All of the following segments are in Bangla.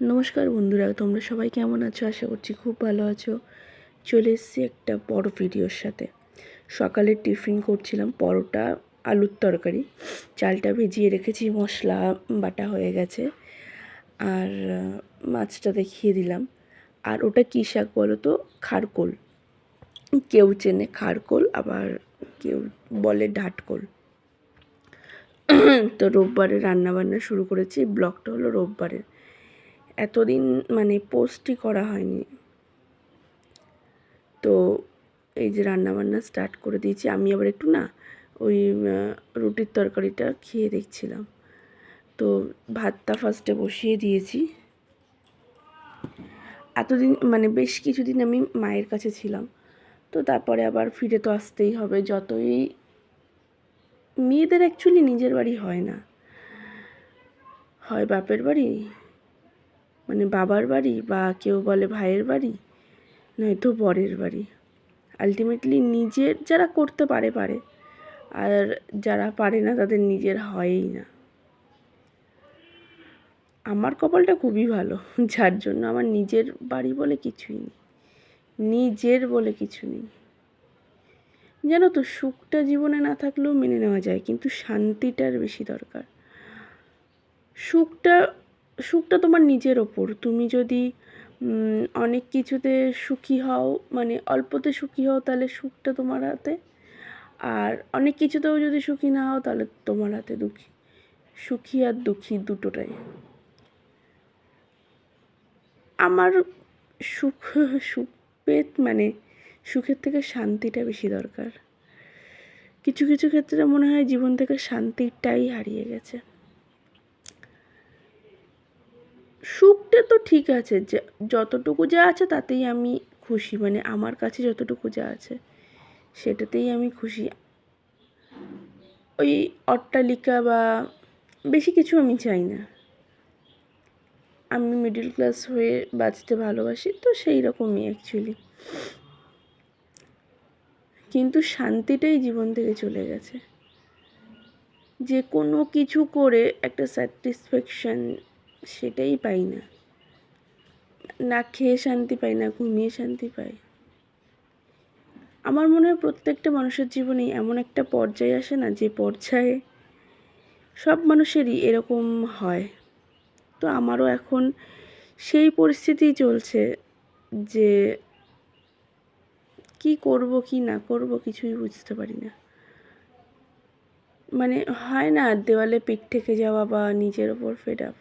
নমস্কার বন্ধুরা, তোমরা সবাই কেমন আছো? আশা করছি খুব ভালো আছো। চলে এসেছি একটা বড় ভিডিওর সাথে। সকালে টিফিন করছিলাম, পরোটা, আলুর তরকারি। চালটা ভিজিয়ে রেখেছি, মশলা, বাটা হয়ে গেছে। আর মাছটা দেখিয়ে দিলাম। আর ওটা কী শাক বলো তো? খারকোল। কেউ চেনে খারকোল, আবার কেউ বলে ডাটকোল তো রোববারে রান্নাবান্না শুরু করেছি, ব্লগটা হলো রোববারের। এতদিন মানে পোস্টই করা হয়নি। তো এই যে রান্নাবান্না স্টার্ট করে দিয়েছি। আমি আবার একটু না ওই রুটির তরকারিটা খেয়ে দেখছিলাম। তো ভাতটা ফার্স্টে বসিয়ে দিয়েছি। এতদিন মানে বেশ কিছুদিন আমি মায়ের কাছে ছিলাম। তো তারপরে আবার ফিরে তো আসতেই হবে। যতই মেয়েদের অ্যাকচুয়ালি নিজের বাড়ি হয় না। হয় বাপের বাড়ি? মানে বাবার বাড়ি বা কেউ বলে ভাইয়ের বাড়ি নয়তো বরের বাড়ি। আলটিমেটলি নিজের যারা করতে পারে পারে। আর যারা পারে না, তাদের নিজের হয়ই না। আমার কপালটা খুবই ভালো, যার জন্য আমার নিজের বাড়ি বলে কিছুই নেই। নিজের বলে কিছু নেই। জানো তো, সুখটা জীবনে না থাকলেও মেনে নেওয়া যায়, কিন্তু শান্তিটার বেশি দরকার। সুখটা সুখটা তোমার নিজের ওপর। তুমি যদি অনেক কিছুতে সুখী হও মানে অল্পতে সুখী হও, তাহলে সুখটা তোমার হাতে। আর অনেক কিছুতেও যদি সুখী না হও, তাহলে তোমার হাতে দুঃখী। সুখী আর দুঃখী দুটোটাই। আমার সুখ সুখ মানে সুখের থেকে শান্তিটা বেশি দরকার। কিছু কিছু ক্ষেত্রে মনে হয় জীবন থেকে শান্তিটাই হারিয়ে গেছে। সুখটা তো ঠিক আছে, যে যতটুকু যা আছে তাতেই আমি খুশি মানে আমার কাছে যতটুকু যা আছে সেটাতেই আমি খুশি। ওই অট্টালিকা বা বেশি কিছু আমি চাই না। আমি মিডিল ক্লাস হয়ে বাঁচতে ভালোবাসি, তো সেই রকমই অ্যাকচুয়ালি কিন্তু শান্তিটাই জীবন থেকে চলে গেছে। যে কোনো কিছু করে একটা স্যাটিসফ্যাকশান সেটাই পাই না। না খেয়ে শান্তি পাই, না ঘুমিয়ে শান্তি পাই। আমার মনে হয় প্রত্যেকটা মানুষের জীবনেই এমন একটা পর্যায়ে আসে না, যে পর্যায়ে সব মানুষেরই এরকম হয়। তো আমারও এখন সেই পরিস্থিতি চলছে যে কি করব, কি না করব কিছুই বুঝতে পারি না। মানে হয় না দেওয়ালে পিঠ থেকে যাওয়া বা নিজের ওপর ফেড আপ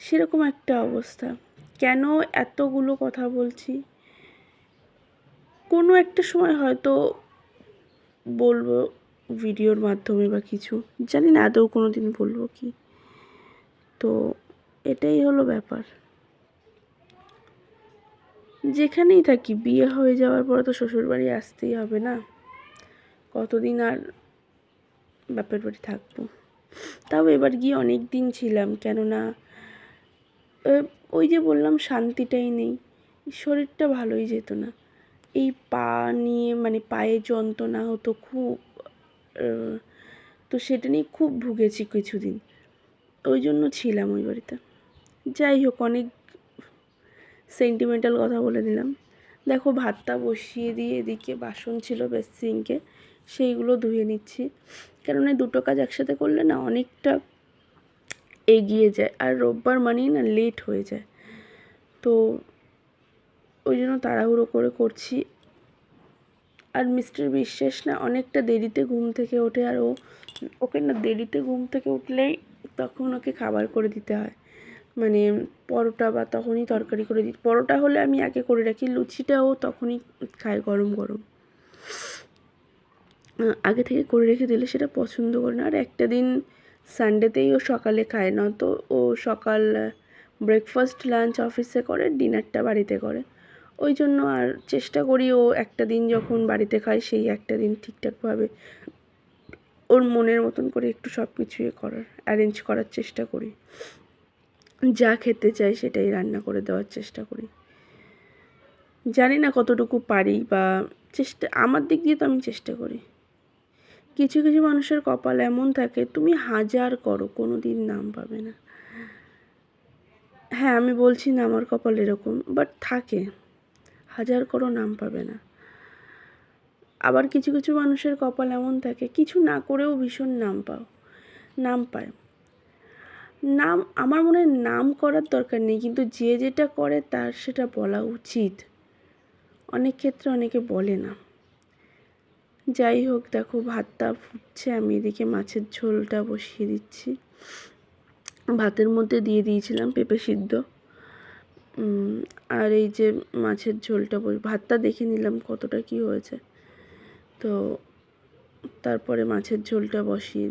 সেরকম একটা অবস্থা। কেন এতগুলো কথা বলছি? কোনো একটা সময় হয়তো বলব ভিডিওর মাধ্যমে বা কিছু। জানি না আদৌ কোনো দিন বলব কি। তো এটাই হলো ব্যাপার। যেখানেই থাকি বিয়ে হয়ে যাওয়ার পরে তো শ্বশুরবাড়ি আসতেই হবে না? কতদিন আর বাপের বাড়ি থাকব? তাও এবার গিয়ে অনেক দিন ছিলাম। কেননা ওই যে বললাম শান্তিটাই নেই। শরীরটা ভালোই যেত না। এই পা নিয়ে মানে পায়ে যন্ত্রণা হতো খুব তো সেটা নিয়ে খুব ভুগেছি কিছুদিন। ওই জন্য ছিলাম ওই বাড়িতে। যাই হোক, অনেক সেন্টিমেন্টাল কথা বলে দিলাম। দেখো, ভাতটা বসিয়ে দিয়ে এদিকে বাসন ছিল বেশ সিঙ্কে সেইগুলো ধুয়ে নিচ্ছি। কেননা এই দুটো কাজ একসাথে করলে না অনেকটা এগিয়ে যায় আর রোববার মানেই না লেট হয়ে যায়। তো ওই জন্য তাড়াহুড়ো করে করছি। আর মিস্টার বিশ্বাস না অনেকটা দেরিতে ঘুম থেকে ওঠে আর ও, ওকে না দেরিতে ঘুম থেকে উঠলেই তখন ওকে খাবার করে দিতে হয়। মানে পরোটা বা তখনই তরকারি করে দিই পরোটা হলে আমি আগে করে রাখি, লুচিটাও তখনই খায় গরম গরম। আগে থেকে করে রেখে দিলে সেটা পছন্দ করে না। আর একটা দিন সানডেতেই ও সকালে খায় না। তো ও সকাল ব্রেকফাস্ট লাঞ্চ অফিসে করে ডিনারটা বাড়িতে করে। ওই জন্য আর চেষ্টা করি ও একটা দিন যখন বাড়িতে খায়, সেই একটা দিন ঠিকঠাকভাবে ওর মনের মতন করে একটু সব কিছু করার অ্যারেঞ্জ করার চেষ্টা করি। যা খেতে চাই সেটাই রান্না করে দেওয়ার চেষ্টা করি। জানি না কতটুকু পারি বা চেষ্টা, আমার দিক দিয়ে তো আমি চেষ্টা করি। কিছু কিছু মানুষের কপাল এমন থাকে, তুমি হাজার করো কোনো দিন নাম পাবে না। হ্যাঁ আমি বলছি না আমার কপাল এরকম বাট থাকে। হাজার করো, নাম পাবে না। আবার কিছু কিছু মানুষের কপাল এমন থাকে, কিছু না করেও ভীষণ নাম পাও, নাম পায়। নাম, আমার মনে হয় নাম করার দরকার নেই, কিন্তু যে যেটা করে তার সেটা বলা উচিত। অনেক ক্ষেত্রে অনেকে বলে না। যাই হোক, দেখো ভাতটা ফুটছে, আমি এদিকে মাছের ঝোলটা বসিয়ে দিচ্ছি। ভাতের মধ্যে দিয়ে দিয়েছিলাম পেঁপে সিদ্ধ। আর এই যে মাছের ঝোলটা ভাতটা দেখে নিলাম কতটা কি হয়েছে। তো তারপরে মাছের ঝোলটা বসিয়ে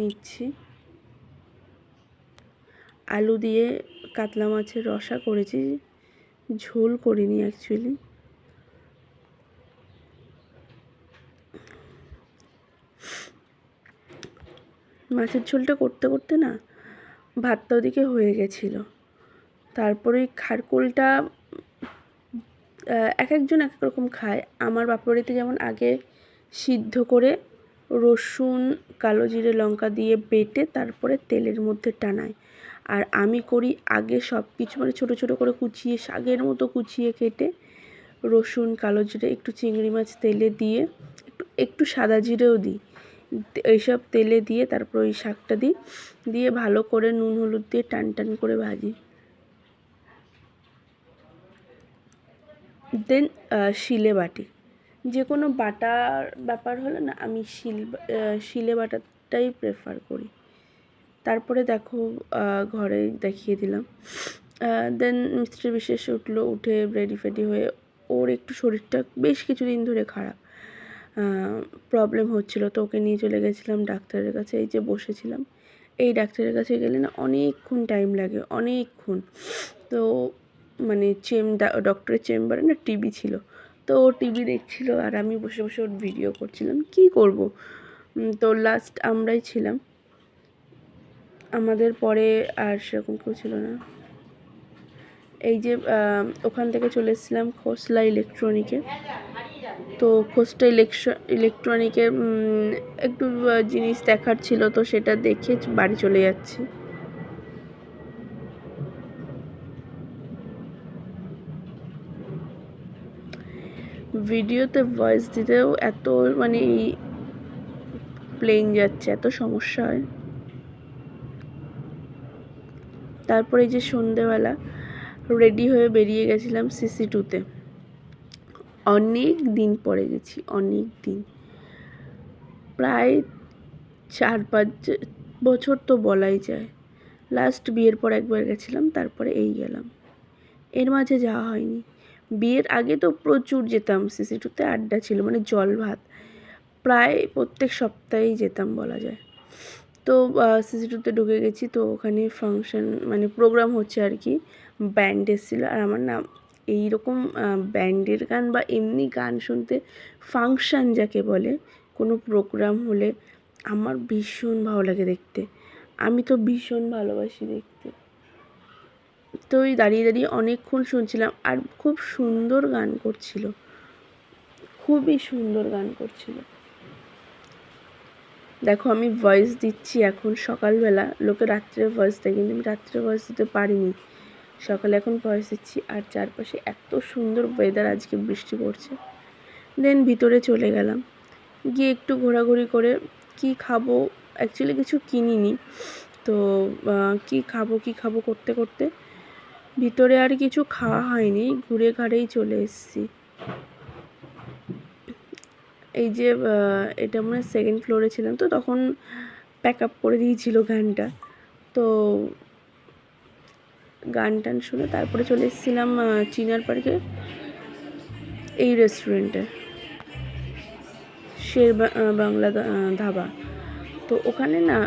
নিচ্ছি। আলু দিয়ে কাতলা মাছের রসা করেছি, ঝোল করিনি অ্যাকচুয়ালি মাছের ঝোলটা করতে করতে না ভাতটা ওদিকে হয়ে গেছিল। তারপরে ওই খারকোলটা এক একজন এক এক রকম খায়। আমার বাপড়িতে যেমন আগে সিদ্ধ করে রসুন, কালো জিরে, লঙ্কা দিয়ে বেটে তারপরে তেলের মধ্যে টানায়। আর আমি করি আগে সব কিছু মানে ছোটো ছোটো করে কুচিয়ে, শাগের মতো কুচিয়ে কেটে রসুন, কালো জিরে, একটু চিংড়ি মাছ তেলে দিয়ে একটু একটু সাদা জিরেও দিই। এইসব তেলে দিয়ে, তারপর ওই শাকটা দিই। দিয়ে ভালো করে নুন, হলুদ দিয়ে টান টান করে ভাজি। দেন শিলে বাটি। যে কোনো বাটার ব্যাপার হলে না, আমি শিল শিলে বাটাটাই প্রেফার করি। তারপরে দেখো ঘরে দেখিয়ে দিলাম। দেন মিস্ত্রি বিশেষ উঠল, উঠে রেডি ফেডি হয়ে ওর একটু শরীরটা বেশ কিছুদিন ধরে খারাপ। প্রবলেম হচ্ছিল, তো ওকে নিয়ে চলে গেছিলাম ডাক্তারের কাছে, এই যে বসেছিলাম। এই ডাক্তারের কাছে গেলে না অনেকক্ষণ টাইম লাগে, অনেকক্ষণ। তো মানে চেম ডক্টরের চেম্বারে না টিভি ছিল। তো ও টিভি দেখছিল আর আমি বসে বসে ওর ভিডিও করছিলাম, কি করব? তো লাস্ট আমরাই ছিলাম। আমাদের পরে আর সেরকম কেউ ছিল না। এই যে ওখান থেকে চলে এসেছিলাম খোসলা ইলেকট্রনিকে। তো খোসটা ইলেকট্র ইলেকট্রনিকের একটু জিনিস দেখার ছিল তো সেটা দেখে বাড়ি চলে যাচ্ছি। ভিডিওতে ভয়েস দিতেও এত মানে প্লেন যাচ্ছে, এত সমস্যা হয়। তারপরে যে সন্ধেবেলা রেডি হয়ে বেরিয়ে গেছিলাম সিসি টুতে অনেক দিন পরে গেছি, অনেক দিন। প্রায় চার পাঁচ বছর তো বলাই যায়। লাস্ট বিয়ের পর একবার গেছিলাম, তারপরে এই গেলাম। এর মাঝে যাওয়া হয়নি। বিয়ের আগে তো প্রচুর যেতাম সিসি টুতে আড্ডা ছিল মানে জল ভাত প্রায় প্রত্যেক সপ্তাহেই যেতাম বলা যায়। তো সিসি টুতে ঢুকে গেছি। তো ওখানে ফাংশন মানে প্রোগ্রাম হচ্ছে আর কি ব্যান্ড এসেছিল। আর আমার নাম, এইরকম ব্যান্ডের গান বা এমনি গান শুনতে ফাংশান যাকে বলে, কোনো প্রোগ্রাম হলে আমার ভীষণ ভালো লাগে দেখতে। আমি তো ভীষণ ভালোবাসি দেখতে। তো ওই দাঁড়িয়ে দাঁড়িয়ে অনেকক্ষণ শুনছিলাম, আর খুব সুন্দর গান করছিল। খুবই সুন্দর গান করছিল। দেখো, আমি ভয়েস দিচ্ছি এখন সকালবেলা। লোকে রাত্রে ভয়েস দেয়, কিন্তু আমি রাত্রে ভয়েস দিতে পারিনি। সকালে এখন ভয়েস দিচ্ছি, আর চারপাশে এত সুন্দর ওয়েদার আজকে বৃষ্টি পড়ছে। দেন ভিতরে চলে গেলাম। গিয়ে একটু ঘোরাঘুরি করে কি খাব অ্যাকচুয়ালি কিছু কিনিনি। তো কি খাব কি খাব করতে করতে ভিতরে আর কিছু খাওয়া হয়নি, ঘুরে ঘাড়েই চলে এসেছি। এই যে এটা মনে সেকেন্ড ফ্লোরে ছিলাম তো, তখন প্যাক আপ করে দিয়েছিল গানটা। তো গান টান শুনে তারপরে চলে এসেছিলাম চিনার পার্কে, এই রেস্টুরেন্টে শের বাংলা ধাবা। তো ওখানে না,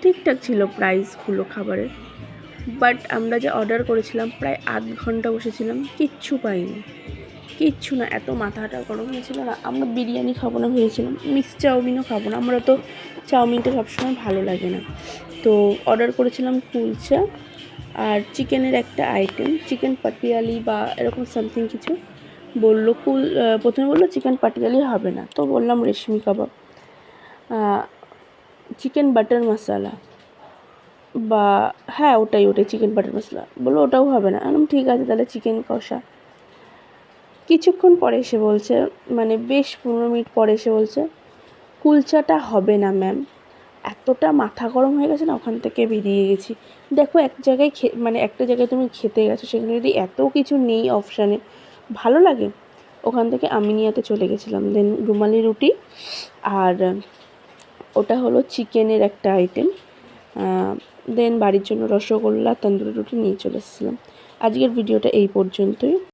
ঠিকঠাক ছিল প্রাইসগুলো খাবারের। বাট আমরা যে অর্ডার করেছিলাম, প্রায় আধ ঘণ্টা বসেছিলাম, কিচ্ছু পাইনি। কিচ্ছু না, এত মাথাটা গরম হয়েছিল না আমরা বিরিয়ানি খাব না ভেবেছিলাম মিক্স চাউমিনও খাব না। আমরা তো চাউমিনটা সবসময় ভালো লাগে না। তো অর্ডার করেছিলাম কুলচা আর চিকেনের একটা আইটেম চিকেন পাটিয়ালি বা এরকম সামথিং কিছু। বলল কুল প্রথমে বলল চিকেন পাটিয়ালি হবে না, তো বললাম রেশমি কাবাব। চিকেন বাটার মশালা বা হ্যাঁ ওটাই ওটাই, চিকেন বাটার মশলা। বলল ওটাও হবে না। আমি ঠিক আছে, তাহলে চিকেন কষা। কিছুক্ষণ পরে এসে বলছে মানে বেশ পনেরো মিনিট পরে এসে বলছে, কুলচাটা হবে না ম্যাম এতটা মাথা গরম হয়ে গেছে না, ওখান থেকে বেরিয়ে গেছি। দেখো, এক জায়গায় খে মানে একটা জায়গায় তুমি খেতে গেছো, সেখানে যদি এত কিছু নেই অপশানে ভালো লাগে? ওখান থেকে আমিনিয়াতে চলে গেছিলাম। দেন রুমালি রুটি আর ওটা হলো চিকেনের একটা আইটেম দেন বাড়ির জন্য রসগোল্লা, তন্দুরি রুটি নিয়ে চলে এসেছিলাম। আজকের ভিডিওটা এই পর্যন্তই।